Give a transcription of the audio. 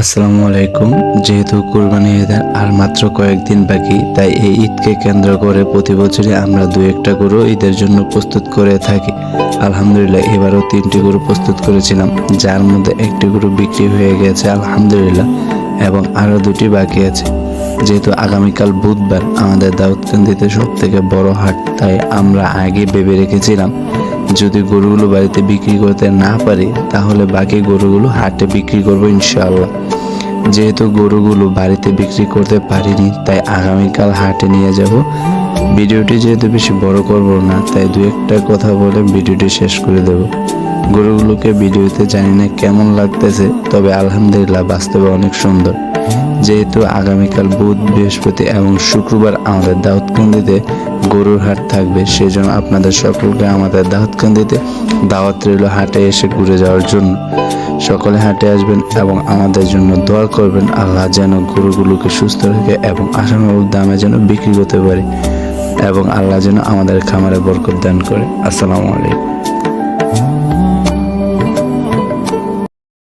আসসালামু আলাইকুম। যেহেতু কুরবানি ঈদের আর মাত্র কয়েকদিন বাকি, তাই এই ঈদকে কেন্দ্র করে প্রতি বছরই আমরা দু একটা গরু ঈদের জন্য প্রস্তুত করে থাকি। আলহামদুলিল্লাহ, এবারও তিনটি গরু প্রস্তুত করেছিলাম, যার মধ্যে একটি গরু বিক্রি হয়ে গেছে, আলহামদুলিল্লাহ, এবং আরও দুটি বাকি আছে। যেহেতু আগামীকাল বুধবার আমাদের দাউদকান্দিতে সব থেকে বড় হাট, তাই আমরা আগে ভেবে রেখেছিলাম, যদি গরুগুলো বাড়িতে বিক্রি করতে না পারি, তাহলে বাকি গরুগুলো হাটে বিক্রি করব ইনশাআল্লাহ। যেহেতু গরুগুলো বাড়িতে বিক্রি করতে পারিনি, তাই আগামীকাল হাটে নিয়ে যাব। ভিডিওটি যেহেতু বেশি বড় করব না, তাই দু একটা কথা বলে ভিডিওটি শেষ করে দেব। গরুগুলোকে ভিডিওতে জানি না কেমন লাগতেছে, তবে আলহামদুলিল্লাহ বাস্তবে অনেক সুন্দর। যেহেতু আগামীকাল বুধ, বৃহস্পতি এবং শুক্রবার আমাদের দাউদকান্দিতে গরুর হাট থাকবে সেই জন্য আপনাদের সকলকে আমাদের দাউদকান্দিতে দাওয়াত রইল হাটে এসে ঘুরে যাওয়ার জন্য। সকলে হাঁটে আসবেন এবং আমাদের জন্য দোয়া করবেন। আল্লাহ যেন গরুগুলোকে সুস্থ রাখে এবং আশানুরূপ দামে যেন বিক্রি করতে পারে এবং আল্লাহ যেন আমাদের খামারে বরকত দান করে। আসসালামু আলাইকুম।